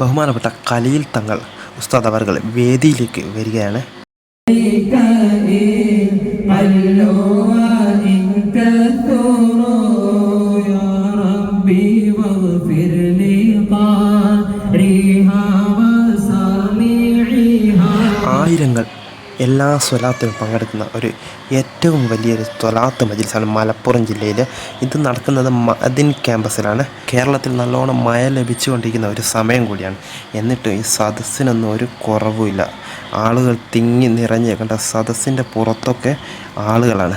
ബഹുമാനപ്പെട്ട കലയിൽ തങ്ങൾ ഉസ്താദ് അവർ വേദിയിലേക്ക് വരികയാണ്. ആയിരങ്ങൾ എല്ലാ സ്വലാത്തിനും പങ്കെടുക്കുന്ന ഒരു ഏറ്റവും വലിയൊരു സ്വലാത്ത് മജിൽസാണ് മലപ്പുറം ജില്ലയിൽ ഇത് നടക്കുന്നത് മദിൻ ക്യാമ്പസിലാണ്. കേരളത്തിൽ നല്ലോണം മഴ ലഭിച്ചുകൊണ്ടിരിക്കുന്ന ഒരു സമയം കൂടിയാണ്. എന്നിട്ട് ഈ സദസ്സിനൊന്നും ഒരു കുറവുമില്ല. ആളുകൾ തിങ്ങി നിറഞ്ഞേക്കേണ്ട സദസ്സിന്റെ പുറത്തൊക്കെ ആളുകളാണ്.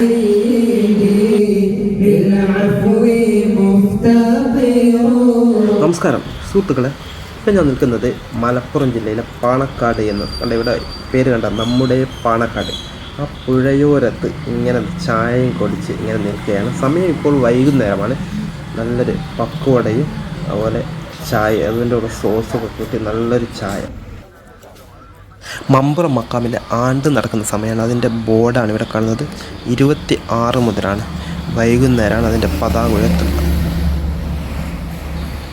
നമസ്കാരം. സുഹൃത്തുക്കളെ ഇപ്പം ഞാൻ നിൽക്കുന്നത് മലപ്പുറം ജില്ലയിലെ പാണക്കാട് എന്ന് കണ്ട ഇവിടെ പേര് കണ്ട നമ്മുടെ പാണക്കാട്. ആ പുഴയോരത്ത് ഇങ്ങനെ ചായയും കൊടിച്ച് ഇങ്ങനെ നിൽക്കുകയാണ്. സമയം ഇപ്പോൾ വൈകുന്നേരമാണ്. നല്ലൊരു പക്കുവടയും അതുപോലെ ചായ അതിന്റെ കൂടെ സോസൊക്കെ കൂട്ടി നല്ലൊരു ചായ. മമ്പുറം മക്കാമിന്റെ ആണ്ട് നടക്കുന്ന സമയമാണ്. അതിന്റെ ബോർഡാണ് ഇവിടെ കാണുന്നത്. ഇരുപത്തി ആറ് മുതലാണ് വൈകുന്നേരമാണ് അതിന്റെ പതാക ഉയർത്തുന്നത്.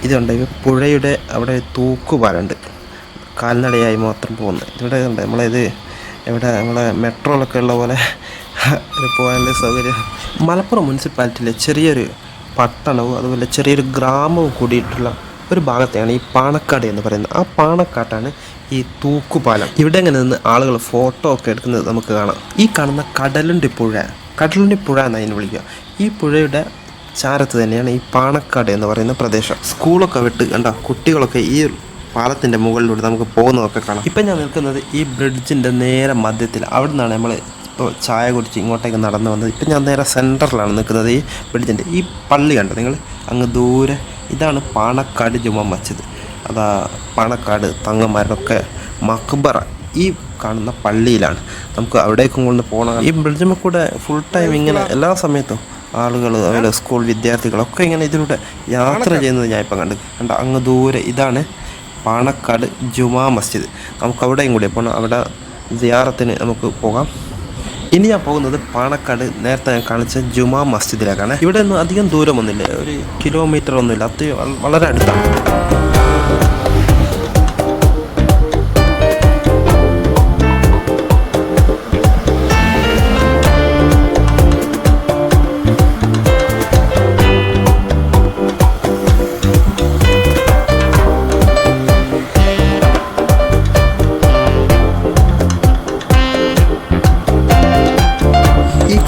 ഇതുണ്ട്. ഇവ പുഴയുടെ അവിടെ തൂക്കുപാലുണ്ട് കാൽനടയായി മാത്രം പോകുന്നത്. ഇവിടെ ഉണ്ട് നമ്മളിത് ഇവിടെ നമ്മളെ മെട്രോയിലൊക്കെ ഉള്ള പോലെ പോകാനുള്ള സൗകര്യം. മലപ്പുറം മുനിസിപ്പാലിറ്റിയിലെ ചെറിയൊരു പട്ടണവും അതുപോലെ ചെറിയൊരു ഗ്രാമവും കൂടിയിട്ടുള്ള ഒരു ഭാഗത്തെയാണ് ഈ പാണക്കാട് എന്ന് പറയുന്നത്. ആ പാണക്കാട്ടാണ് ഈ തൂക്കുപാലം. ഇവിടെ ഇങ്ങനെ നിന്ന് ആളുകൾ ഫോട്ടോ ഒക്കെ എടുക്കുന്നത് നമുക്ക് കാണാം. ഈ കാണുന്ന കടലുണ്ടി പുഴ. കടലുണ്ടി പുഴ എന്നാണ് അതിനെ വിളിക്കുക. ഈ പുഴയുടെ ചാരത്ത് തന്നെയാണ് ഈ പാണക്കാട് എന്ന് പറയുന്ന പ്രദേശം. സ്കൂളൊക്കെ വിട്ട് കണ്ട കുട്ടികളൊക്കെ ഈ പാലത്തിന്റെ മുകളിലൂടെ നമുക്ക് പോകുന്നതൊക്കെ കാണാം. ഇപ്പം ഞാൻ നിൽക്കുന്നത് ഈ ബ്രിഡ്ജിന്റെ നേരെ മധ്യത്തിൽ. അവിടെ നിന്നാണ് നമ്മൾ ഇപ്പോൾ ചായ കുടിച്ച് ഇങ്ങോട്ടേക്ക് നടന്നു വന്നത്. ഇപ്പം ഞാൻ നേരെ സെന്ററിലാണ് നിൽക്കുന്നത് ഈ ബ്രിഡ്ജിന്റെ. ഈ പള്ളി കണ്ടോ നിങ്ങൾ? അങ്ങ് ദൂരെ. ഇതാണ് പാണക്കാട് ജുമാ മസ്ജിദ്. അതാ പാണക്കാട് തങ്ങന്മാരുടെയൊക്കെ മക്ബറ ഈ കാണുന്ന പള്ളിയിലാണ്. നമുക്ക് അവിടേക്കും കൊണ്ട് പോകണം. ഈ ബ്രിഡ്ജിമ്മ കൂടെ ഫുൾ ടൈം ഇങ്ങനെ എല്ലാ സമയത്തും ആളുകൾ അതുപോലെ സ്കൂൾ വിദ്യാർത്ഥികളൊക്കെ ഇങ്ങനെ ഇതിലൂടെ യാത്ര ചെയ്യുന്നത് ഞാൻ ഇപ്പം കണ്ടു കണ്ട അങ്ങ് ദൂരെ ഇതാണ് പാണക്കാട് ജുമാ മസ്ജിദ്. നമുക്ക് അവിടെയും കൂടി പോകണം അവിടെ സിയാറത്തിന് നമുക്ക് പോകാം. ഇനി ഞാൻ പോകുന്നത് പാണക്കാട് നേരത്തെ ഞാൻ കാണിച്ച ജുമാ മസ്ജിദിലേക്കാണ്. ഇവിടെ ഒന്നും അധികം ദൂരമൊന്നുമില്ല. ഒരു കിലോമീറ്റർ ഒന്നുമില്ല അത്യ വളരെ അടുത്താണ്.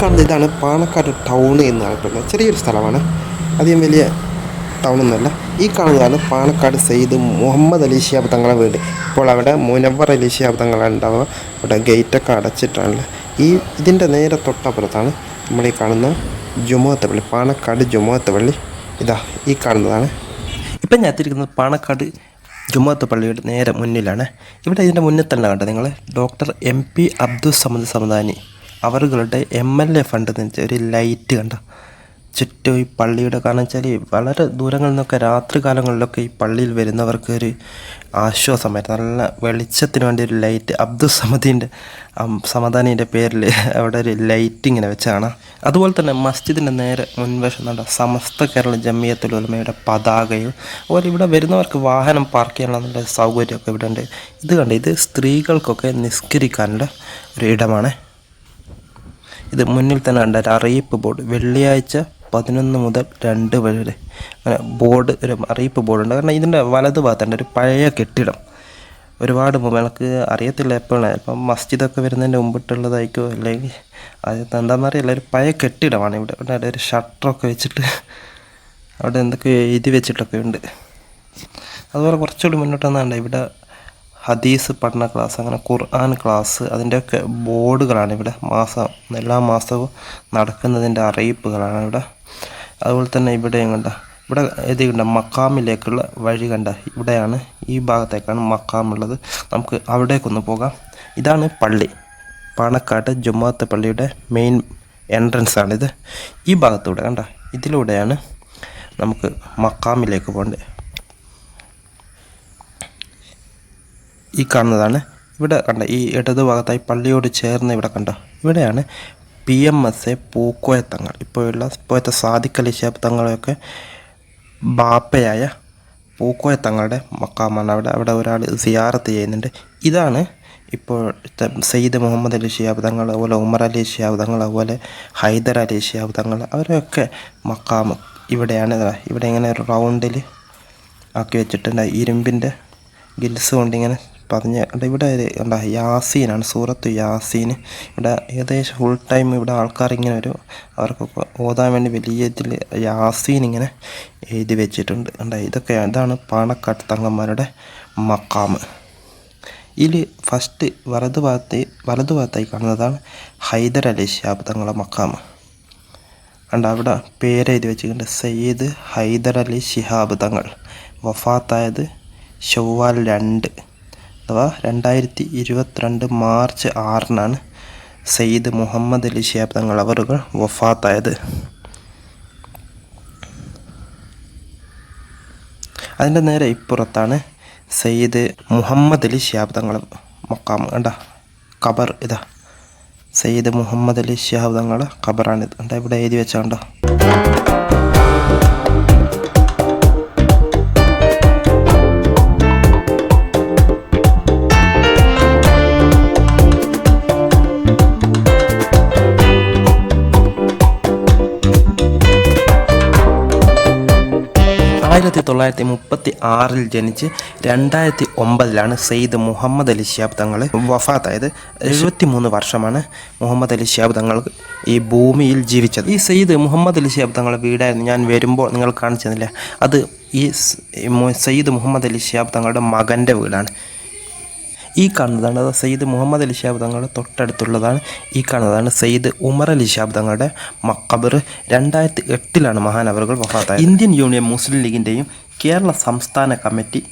കാണുന്ന ഇതാണ് പാണക്കാട് ടൗൺ എന്ന് അറിയപ്പെടുന്നത് ചെറിയൊരു സ്ഥലമാണ്. അധികം വലിയ ടൗണൊന്നുമല്ല ഈ കാണുന്നതാണ് പാണക്കാട് സെയ്ദ് മുഹമ്മദ് അലി ഷിയാബ് തങ്ങളെ വീട്. ഇപ്പോൾ അവിടെ മുനവർ അലി ഷിയാബ് തങ്ങളാണ് ഉണ്ടാവുക അവിടെ ഗേറ്റൊക്കെ അടച്ചിട്ടാണല്ലോ ഈ ഇതിന്റെ നേരെ തൊട്ടപ്പുറത്താണ് നമ്മൾ ഈ കാണുന്ന ജുമാത്ത പള്ളി പാണക്കാട് ജുമാത്ത പള്ളി. ഇതാ ഈ കാണുന്നതാണ്. ഇപ്പം ഞാൻ എത്തിയിരിക്കുന്നത് പാണക്കാട് ജുമാത്ത പള്ളിയുടെ നേരെ മുന്നിലാണ്. ഇവിടെ ഇതിന്റെ മുന്നിൽ തന്നെ കണ്ടത് നിങ്ങൾ? Doctor M P Abdul Samad Samadani. അവരുടെ എം എൽ എ ഫണ്ട് എന്ന് വെച്ചാൽ ഒരു ലൈറ്റ് കണ്ട. ചുറ്റും ഈ പള്ളിയുടെ കാരണം വെച്ചാൽ വളരെ ദൂരങ്ങളിൽ നിന്നൊക്കെ രാത്രി കാലങ്ങളിലൊക്കെ ഈ പള്ളിയിൽ വരുന്നവർക്ക് ഒരു ആശ്വാസമായിരുന്നു. നല്ല വെളിച്ചത്തിന് വേണ്ടി ഒരു ലൈറ്റ് അബ്ദുൽ സമദീന്റെ സമദാനീന്റെ പേരിൽ അവിടെ ഒരു ലൈറ്റ് ഇങ്ങനെ വെച്ചാണ്. അതുപോലെ തന്നെ മസ്ജിദിന്റെ നേരെ മുൻവശം നട സമസ്ത കേരള ജമിയത്തുൽ ഉലമയുടെ പതാകയും അതുപോലെ ഇവിടെ വരുന്നവർക്ക് വാഹനം പാർക്ക് ചെയ്യാനുള്ള നല്ല സൗകര്യമൊക്കെ ഇവിടെ ഉണ്ട് ഇത് കണ്ട് ഇത് സ്ത്രീകൾക്കൊക്കെ നിസ്കരിക്കാനുള്ള ഒരു ഇടമാണ്. ഇത് മുന്നിൽ തന്നെ കണ്ട ഒരു അറിയിപ്പ് ബോർഡ്. വെള്ളിയാഴ്ച പതിനൊന്ന് മുതൽ രണ്ട് വരെ അങ്ങനെ ബോർഡ് ഒരു അറിയിപ്പ് ബോർഡുണ്ട് കാരണം ഇതിന്റെ വലത് ഭാഗത്തുണ്ട് ഒരു പഴയ കെട്ടിടം. ഒരുപാട് എനിക്ക് അറിയത്തില്ല എപ്പോഴാണ് ഇപ്പം മസ്ജിദൊക്കെ വരുന്നതിന്റെ മുമ്പിട്ടുള്ളതായിരിക്കും? അല്ലെങ്കിൽ അത് എന്താണെന്നറിയില്ല ഒരു പഴയ കെട്ടിടമാണ് ഇവിടെ. ഇവിടെ ഒരു ഷട്ടറൊക്കെ വെച്ചിട്ട് അവിടെ എന്തൊക്കെ എഴുതി വെച്ചിട്ടൊക്കെ ഉണ്ട്. അതുപോലെ കുറച്ചുകൂടി മുന്നോട്ട് വന്നാണ്ട് ഇവിടെ ഹദീസ് പഠന ക്ലാസ് അങ്ങനെ ഖുർആൻ ക്ലാസ് അതിന്റെയൊക്കെ ബോർഡുകളാണ് ഇവിടെ മാസം എല്ലാ മാസവും നടക്കുന്നതിന്റെ അറിയിപ്പുകളാണ് ഇവിടെ. അതുപോലെ തന്നെ ഇവിടെ കണ്ട ഇവിടെ ഇത് കണ്ട മക്കാമിലേക്കുള്ള വഴി കണ്ട ഇവിടെയാണ് ഈ ഭാഗത്തേക്കാണ് മക്കാമുള്ളത് നമുക്ക് അവിടേക്കൊന്ന് പോകാം. ഇതാണ് പള്ളി പാണക്കാട്ട് ജുമാഅത്ത് പള്ളിയുടെ മെയിൻ എൻട്രൻസ് ആണിത് ഈ ഭാഗത്തൂടെ കണ്ട ഇതിലൂടെയാണ് നമുക്ക് മക്കാമിലേക്ക് പോകേണ്ടത്. ഈ കാണുന്നതാണ്. ഇവിടെ കണ്ട ഈ ഇടത് ഭാഗത്തായി പള്ളിയോട് ചേർന്ന് ഇവിടെ കണ്ട? ഇവിടെയാണ് P M S A Pookoya Thangal ഇപ്പോഴുള്ള ഇപ്പോഴത്തെ സാദിഖ് അലി ശിഹാബ് തങ്ങളെയൊക്കെ ബാപ്പയായ പൂക്കോയ തങ്ങളുടെ മക്കാമാണ്. അവിടെ അവിടെ ഒരാൾ സിയാറത്ത് ചെയ്യുന്നുണ്ട്. ഇതാണ് ഇപ്പോൾ സയ്യിദ് മുഹമ്മദ് അലി ഷിയാബ് തങ്ങൾ അതുപോലെ ഉമർ അലി ഷിയാബ് തങ്ങൾ അതുപോലെ ഹൈദർ അലി ഷിയാബ് തങ്ങൾ. അവരൊക്കെ മക്കാമ് ഇവിടെയാണ്. ഇവിടെ ഇങ്ങനെ ഒരു റൗണ്ടിൽ ആക്കി വെച്ചിട്ടുണ്ട്. ഇരുമ്പിന്റെ ഗിൽസ് കൊണ്ട് ഇങ്ങനെ ഉണ്ട് ഇവിടെ എന്താ യാസീനാണ് സൂറത്ത് യാസീൻ ഇവിടെ ഏകദേശം ഫുൾ ടൈം ഇവിടെ ആൾക്കാർ ഇങ്ങനെ ഒരു അവർക്ക് ഓതാൻ വേണ്ടി വലിയ ഇതിൽ യാസീൻ ഇങ്ങനെ എഴുതി വെച്ചിട്ടുണ്ട്. ഉണ്ടായി ഇതൊക്കെ ഇതാണ് പാണക്കാട്ട് തങ്ങന്മാരുടെ മക്കാമ് ഇതിൽ ഫസ്റ്റ് വലതു ഭാഗത്ത് വലതു ഭാഗത്തായി കാണുന്നതാണ് ഹൈദർ അലി ഷാബ് തങ്ങളെ മക്കാമ് അണ്ട് അവിടെ പേര് വെച്ചിട്ടുണ്ട് സയ്യിദ് ഹൈദർ അലി ഷിഹാബ് തങ്ങൾ. വഫാത്തായത് ഷവ്വാൽ രണ്ട്. അഥവാ രണ്ടായിരത്തി ഇരുപത്തിരണ്ട് മാർച്ച് ആറിനാണ് സയ്യിദ് മുഹമ്മദ് അലി ഷിയാബ് തങ്ങൾ അവറുകൾ വഫാത്തായത്. അതിന്റെ നേരെ ഇപ്പുറത്താണ് സയ്യിദ് മുഹമ്മദ് അലി ഷിയാബ് തങ്ങൾ മക്കാം കണ്ട? ഖബർ ഇതാ. സയ്യിദ് മുഹമ്മദ് അലി ഷിയാബ് തങ്ങളെ ഖബറാണിത്. കണ്ട ഇവിടെ എഴുതി വെച്ച ആയിരത്തി തൊള്ളായിരത്തി മുപ്പത്തി ആറിൽ ജനിച്ച് രണ്ടായിരത്തി ഒമ്പതിലാണ് സെയ്ദ് മുഹമ്മദ് അലി ഷിയാബ് തങ്ങൾ വഫാത്തായത്. എഴുപത്തി മൂന്ന് വർഷമാണ് മുഹമ്മദ് അലി ഷിയാബ് തങ്ങൾ ഈ ഭൂമിയിൽ ജീവിച്ചത്. ഈ സെയ്ദ് മുഹമ്മദ് അലി ഷിയാബ് തങ്ങളുടെ വീടായിരുന്നു. ഞാൻ വരുമ്പോൾ നിങ്ങൾ കാണിച്ചതില്ല അത് ഈ സെയ്ദ് മുഹമ്മദ് അലി ഷിയാബ് തങ്ങളുടെ മകന്റെ വീടാണ്. ഈ കാണുന്നതാണ് സയ്യിദ് മുഹമ്മദ് അലി ഷാബ് തങ്ങളുടെ തൊട്ടടുത്തുള്ളതാണ്. ഈ കാണുന്നതാണ് സയ്യിദ് ഉമർ അലി ഷാബ് തങ്ങളുടെ മക്കബർ രണ്ടായിരത്തി എട്ടിലാണ് മഹാനവറുകൾ വഫാത്തായത്. ഇന്ത്യൻ യൂണിയൻ മുസ്ലിം ലീഗിന്റെയും കേരള സംസ്ഥാന കമ്മിറ്റി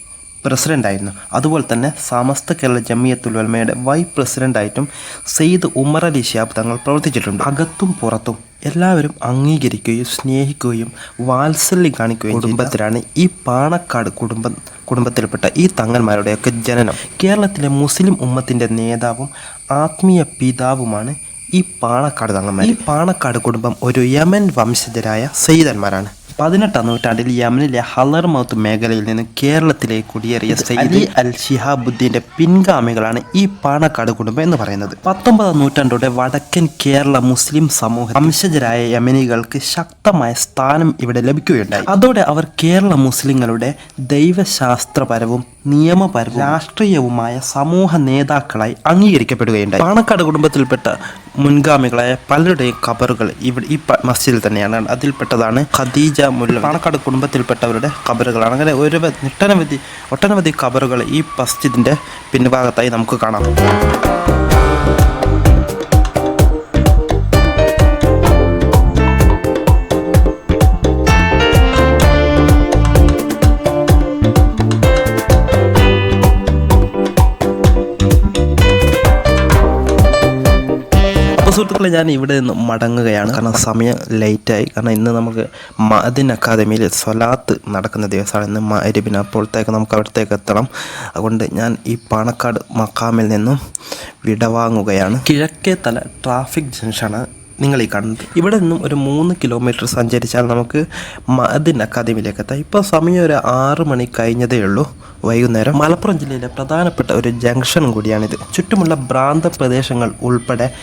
പ്രസിഡന്റായിരുന്നു അതുപോലെ തന്നെ സമസ്ത കേരള ജമിയത്തുൽ ഉലമയുടെ വൈസ് പ്രസിഡന്റായിട്ടും സയ്യിദ് ഉമർ അലി ഷാബ് തങ്ങൾ പ്രവർത്തിച്ചിട്ടുണ്ട്. അകത്തും പുറത്തും എല്ലാവരും അംഗീകരിക്കുകയും സ്നേഹിക്കുകയും വാത്സല്യം കാണിക്കുകയും കുടുംബത്തിലാണ് ഈ പാണക്കാട് കുടുംബം കുടുംബത്തിൽപ്പെട്ട ഈ തങ്ങന്മാരുടെയൊക്കെ ജനനം കേരളത്തിലെ മുസ്ലിം ഉമ്മത്തിന്റെ നേതാവും ആത്മീയ പിതാവുമാണ് ഈ പാണക്കാട് തങ്ങന്മാർ ഈ പാണക്കാട് കുടുംബം ഒരു യമൻ വംശജരായ സയ്യിദന്മാരാണ്. പതിനെട്ടാം നൂറ്റാണ്ടിൽ യമനിലെ ഹലർമൗത്ത് മേഖലയിൽ നിന്ന് കേരളത്തിലേക്ക് കുടിയേറിയ സയ്യിദ് അൽ ഷിഹാബുദ്ദീന്റെ പിൻഗാമികളാണ് ഈ പാണക്കാട് കുടുംബം എന്ന് പറയുന്നത്. പത്തൊമ്പതാം നൂറ്റാണ്ടോടെ വടക്കൻ കേരള മുസ്ലിം സമൂഹ വംശജരായ യമനികൾക്ക് ശക്തമായ സ്ഥാനം ഇവിടെ ലഭിക്കുകയുണ്ടായി. അതോടെ അവർ കേരള മുസ്ലിങ്ങളുടെ ദൈവശാസ്ത്രപരവും നിയമപരവും രാഷ്ട്രീയവുമായ സമൂഹ നേതാക്കളായി അംഗീകരിക്കപ്പെടുകയുണ്ടായി. പാണക്കാട് കുടുംബത്തിൽപ്പെട്ട മുൻഗാമികളായ പലരുടെയും കബറുകൾ ഇവിടെ ഈ മസ്ജിദിൽ തന്നെയാണ്. അതിൽപ്പെട്ടതാണ് ഖദീജ മുല്ല. പാണക്കാട് കുടുംബത്തിൽപ്പെട്ടവരുടെ കബറുകളാണ് അങ്ങനെ ഒരു നിട്ടനവധി ഒട്ടനവധി കബറുകൾ ഈ മസ്ജിദിന്റെ പിൻഭാഗത്തായി നമുക്ക് കാണാം. ഞാൻ ഇവിടെ നിന്ന് മടങ്ങുകയാണ്. കാരണം സമയം ലേറ്റായി കാരണം ഇന്ന് നമുക്ക് മദിൻ അക്കാദമിയിൽ സ്വലാത്ത് നടക്കുന്ന ദിവസമാണ്. ഇന്ന് മരുബിന് അപ്പോഴത്തേക്ക് നമുക്ക് അവിടത്തേക്ക് എത്തണം. അതുകൊണ്ട് ഞാൻ ഈ പാണക്കാട് മക്കാമിൽ നിന്നും വിടവാങ്ങുകയാണ് കിഴക്കേ തല ട്രാഫിക് ജംഗ്ഷനാണ് നിങ്ങൾ ഈ കാണുന്നത്. ഇവിടെ നിന്നും ഒരു മൂന്ന് കിലോമീറ്റർ സഞ്ചരിച്ചാൽ നമുക്ക് മദിൻ അക്കാദമിയിലേക്ക് എത്താം. ഇപ്പോൾ സമയം ഒരു ആറ് മണി കഴിഞ്ഞതേ ഉള്ളൂ. വൈകുന്നേരം. മലപ്പുറം ജില്ലയിലെ പ്രധാനപ്പെട്ട ഒരു ജംഗ്ഷൻ കൂടിയാണിത്. ചുറ്റുമുള്ള ഭ്രാന്ത പ്രദേശങ്ങൾ ഉൾപ്പെടെ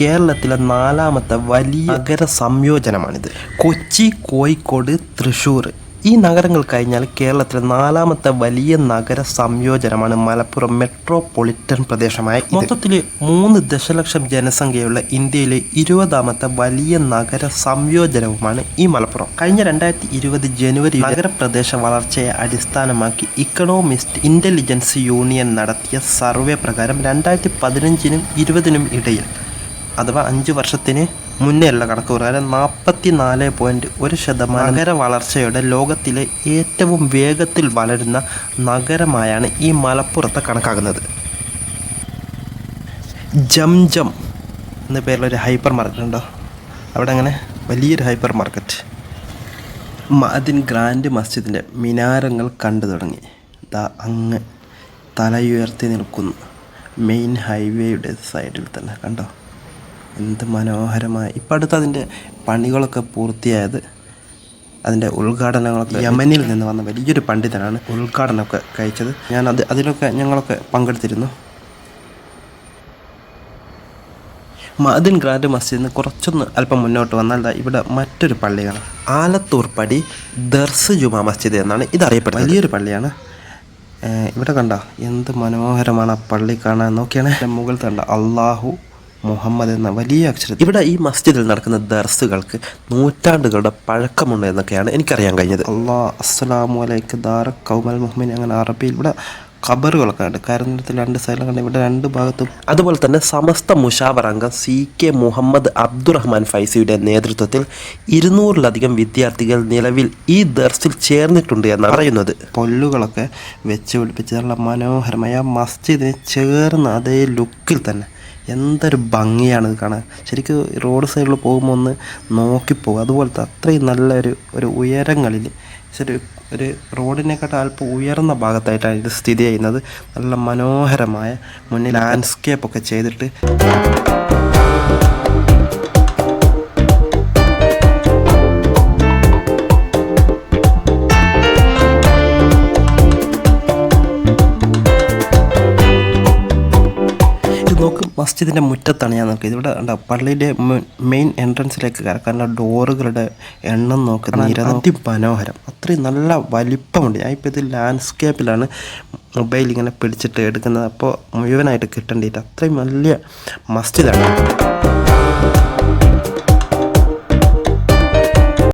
കേരളത്തിലെ നാലാമത്തെ വലിയ നഗര സംയോജനമാണിത് കൊച്ചി കോഴിക്കോട് തൃശ്ശൂർ. ഈ നഗരങ്ങൾ കഴിഞ്ഞാൽ കേരളത്തിലെ നാലാമത്തെ വലിയ നഗര സംയോജനമാണ് മലപ്പുറം മെട്രോപൊളിറ്റൻ പ്രദേശമായ മൊത്തത്തിൽ മൂന്ന് ദശലക്ഷം ജനസംഖ്യയുള്ള ഇന്ത്യയിലെ ഇരുപതാമത്തെ വലിയ നഗര സംയോജനവുമാണ് ഈ മലപ്പുറം. കഴിഞ്ഞ രണ്ടായിരത്തി ഇരുപത് ജനുവരി നഗരപ്രദേശ വളർച്ചയെ അടിസ്ഥാനമാക്കി ഇക്കണോമിസ്റ്റ് ഇന്റലിജൻസ് യൂണിയൻ നടത്തിയ സർവേ പ്രകാരം രണ്ടായിരത്തി പതിനഞ്ചിനും ഇരുപതിനും ഇടയിൽ അഥവാ അഞ്ച് വർഷത്തിന് മുന്നേയുള്ള കണക്ക് പ്രകാരം നാൽപ്പത്തി നാല് പോയിന്റ് ഒരു ശതമാനം നഗര വളർച്ചയുടെ ലോകത്തിലെ ഏറ്റവും വേഗത്തിൽ വളരുന്ന നഗരമായാണ് ഈ മലപ്പുറത്തെ കണക്കാക്കുന്നത്. ജം ജം എന്ന പേരിലൊരു ഹൈപ്പർ മാർക്കറ്റ് ഉണ്ടോ? അവിടെ അങ്ങനെ വലിയൊരു ഹൈപ്പർ മാർക്കറ്റ് മദിൻ ഗ്രാൻഡ് മസ്ജിദിന്റെ മിനാരങ്ങൾ കണ്ടു തുടങ്ങി. ദാ അങ്ങ് തലയുയർത്തി നിൽക്കുന്നു. മെയിൻ ഹൈവേയുടെ സൈഡിൽ തന്നെ. കണ്ടോ? എന്ത് മനോഹരമായ ഇപ്പം അടുത്ത് അതിന്റെ പണികളൊക്കെ പൂർത്തിയായത് അതിന്റെ ഉദ്ഘാടനങ്ങളൊക്കെ യമനിൽ നിന്ന് വന്ന വലിയൊരു പണ്ഡിതനാണ് ഉദ്ഘാടനമൊക്കെ കഴിച്ചത്. ഞാൻ അത് അതിലൊക്കെ ഞങ്ങളൊക്കെ പങ്കെടുത്തിരുന്നു. മദിൻ ഗ്രാൻഡ് മസ്ജിദിൽ നിന്ന് കുറച്ചൊന്ന് അല്പം മുന്നോട്ട് വന്നാൽ ഇവിടെ മറ്റൊരു പള്ളിയാണ്. ആലത്തൂർ പടി ദർസ് ജുമാ മസ്ജിദ് എന്നാണ് ഇത് അറിയപ്പെടുന്നത് വലിയൊരു പള്ളിയാണ്. ഇവിടെ കണ്ട എന്ത് മനോഹരമാണ് ആ പള്ളി കാണാൻ നോക്കിയാണ്. മുകളിൽ കണ്ട അള്ളാഹു മുഹമ്മദ് എന്ന വലിയ അക്ഷരം ഇവിടെ ഈ മസ്ജിദിൽ നടക്കുന്ന ദർസുകൾക്ക് നൂറ്റാണ്ടുകളുടെ പഴക്കമുണ്ട് എന്നൊക്കെയാണ് എനിക്കറിയാൻ കഴിഞ്ഞത്. അള്ളാ അസ്സലാമു അലൈക്ക് ദാറ കൗമൽ മുഹമ്മിൻ അങ്ങനെ അറബിയിൽ ഇവിടെ ഖബറുകളൊക്കെ ഉണ്ട്. കാരണത്തിൽ രണ്ട് സൈഡിലും കണ്ട് ഇവിടെ രണ്ട് ഭാഗത്തും അതുപോലെ തന്നെ സമസ്ത മുഷാവർ അംഗം സി കെ മുഹമ്മദ് അബ്ദുറഹ്മാൻ ഫൈസിയുടെ നേതൃത്വത്തിൽ ഇരുന്നൂറിലധികം വിദ്യാർത്ഥികൾ നിലവിൽ ഈ ദർസിൽ ചേർന്നിട്ടുണ്ട് എന്ന് പറയുന്നത്. പൊല്ലുകളൊക്കെ വെച്ച് പിടിപ്പിച്ച് നല്ല മനോഹരമായ മസ്ജിദിന് ചേർന്ന അതേ ലുക്കിൽ തന്നെ എന്തൊരു ഭംഗിയാണ് ഇത് കാണാൻ. ശരിക്കും റോഡ് സൈഡിൽ പോകുമ്പോൾ ഒന്ന് നോക്കിപ്പോകും അതുപോലത്തെ അത്രയും നല്ലൊരു ഒരു ഉയരങ്ങളിൽ ശരി ഒരു റോഡിനെക്കാട്ടും അല്പം ഉയർന്ന ഭാഗത്തായിട്ടാണ് ഇത് സ്ഥിതി ചെയ്യുന്നത്. നല്ല മനോഹരമായ മുന്നിൽ ലാൻഡ്സ്കേപ്പ് ഒക്കെ ചെയ്തിട്ട് ഇത് നോക്ക് മസ്ജിദിന്റെ മുറ്റത്താണ് ഞാൻ നോക്കിയത്. ഇവിടെ ഉണ്ടോ പള്ളിയുടെ മെയിൻ എൻട്രൻസിലേക്ക് കറക്കാനുള്ള ഡോറുകളുടെ എണ്ണം നോക്കുന്ന നിരവധി മനോഹരം. അത്രയും നല്ല വലിപ്പമുണ്ട്. ഞാൻ ഇപ്പോൾ ഇത് ലാൻഡ്സ്കേപ്പിലാണ് മൊബൈൽ ഇങ്ങനെ പിടിച്ചിട്ട് എടുക്കുന്നത്. അപ്പോൾ മുഴുവനായിട്ട് കിട്ടേണ്ടിയിട്ട് അത്രയും വലിയ മസ്ജിദാണ്.